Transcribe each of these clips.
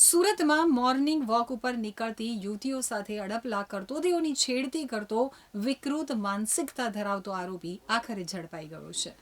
સુરતમાં morning walk ઉપર નીકળતી યુવતીઓ સાથે અડપલા કરતો, તેઓની છેડતી કરતો વિકૃત માનસિકતા ધરાવતો આરોપી આખરે ઝડપાઈ ગયો છે.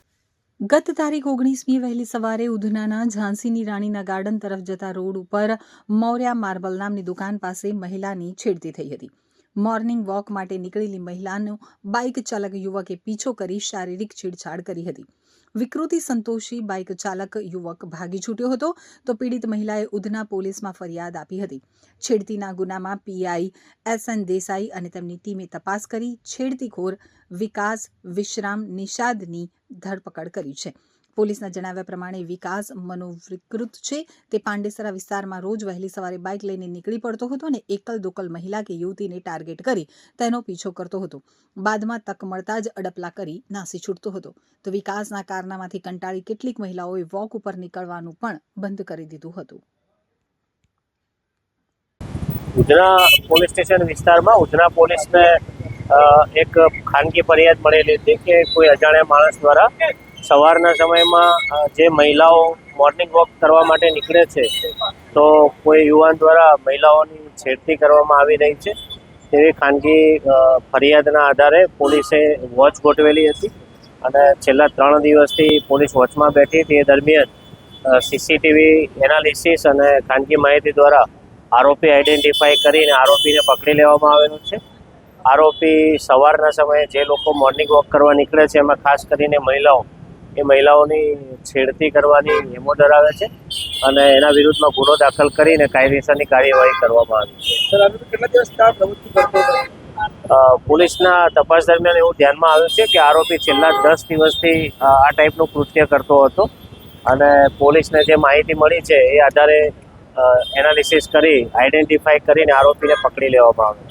ગત તારીખ ઓગણીસમી વહેલી સવારે ઉધનાના ઝાંસીની રાણીના ગાર્ડન તરફ જતા રોડ ઉપર મૌર્યા માર્બલ નામની દુકાન પાસે મહિલાની છેડતી થઈ હતી. મોર્નિંગ વોક માટે નીકળેલી મહિલાનો બાઇક ચાલક યુવકે પીછો કરી શારીરિક છેડછાડ કરી હતી. વિકૃતિ સંતોષી બાઇક ચાલક યુવક ભાગી છૂટ્યો હતો તો પીડિત મહિલાએ ઉધના પોલીસમાં ફરિયાદ આપી હતી. છેડતીના ગુનામાં પીઆઈ એસ એન દેસાઈ અને તેમની ટીમે તપાસ કરી છેડતીખોર વિકાસ વિશ્રામ નિષાદની ધરપકડ કરી છે. પોલીસના જણાવ્યા પ્રમાણે વિકાસ મનોવિકૃત છે. તે પાંડેસરા વિસ્તારમાં રોજ વહેલી સવારે બાઇક લઈને નીકળી પડતો હતો અને એકલ દોકલ મહિલા કે યુવતીને ટાર્ગેટ કરી તેનો પીછો કરતો હતો. બાદમાં તક મળતા જ અડપલા કરી નાસી છૂટતો હતો. તો વિકાસના કારનામાંથી કંટાળી કેટલીક મહિલાઓએ વોક ઉપર નીકળવાનું પણ બંધ કરી દીધું હતું. ઉધના પોલીસ સ્ટેશન વિસ્તારમાં ઉધના પોલીસને એક ખાનગી ફરિયાદ મળેલી હતી કે કોઈ અજાણ્યા માણસ દ્વારા સવારના સમયમાં જે મહિલાઓ મોર્નિંગ વોક કરવા માટે નીકળે છે, તો કોઈ યુવાન દ્વારા મહિલાઓની છેડતી કરવામાં આવી રહી છે. તેવી ખાનગી ફરિયાદના આધારે પોલીસે વોચ ગોઠવેલી હતી અને છેલ્લા ત્રણ દિવસથી પોલીસ વોચમાં બેઠી તે દરમિયાન સીસીટીવી એનાલિસિસ અને ખાનગી માહિતી દ્વારા આરોપી આઈડેન્ટિફાઈ કરીને આરોપીને પકડી લેવામાં આવેલો છે. આરોપી સવારના સમયે જે લોકો મોર્નિંગ વોક કરવા નીકળે છે, એમાં ખાસ કરીને મહિલાઓ એ મહિલાઓની છેડતી કરવાની નિયમો ધરાવે છે અને એના વિરુદ્ધમાં ગુનો દાખલ કરીને કાયદેસરની કાર્યવાહી કરવામાં આવી છે. પોલીસના તપાસ દરમિયાન એવું ધ્યાનમાં આવ્યું છે કે આરોપી છેલ્લા દસ દિવસથી આ ટાઈપનું કૃત્ય કરતો હતો અને પોલીસને જે માહિતી મળી છે એ આધારે એનાલિસિસ કરી આઈડેન્ટિફાઈ કરીને આરોપીને પકડી લેવામાં આવ્યો